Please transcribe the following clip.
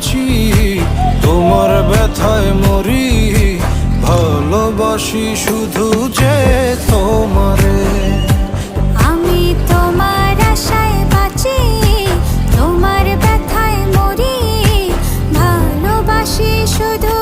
বাঁচি তোমার ব্যথায় মরি, ভালোবাসি শুধু যে তোমারে। আমি তোমার তোমার ব্যথায় মরি, ভালোবাসি শুধু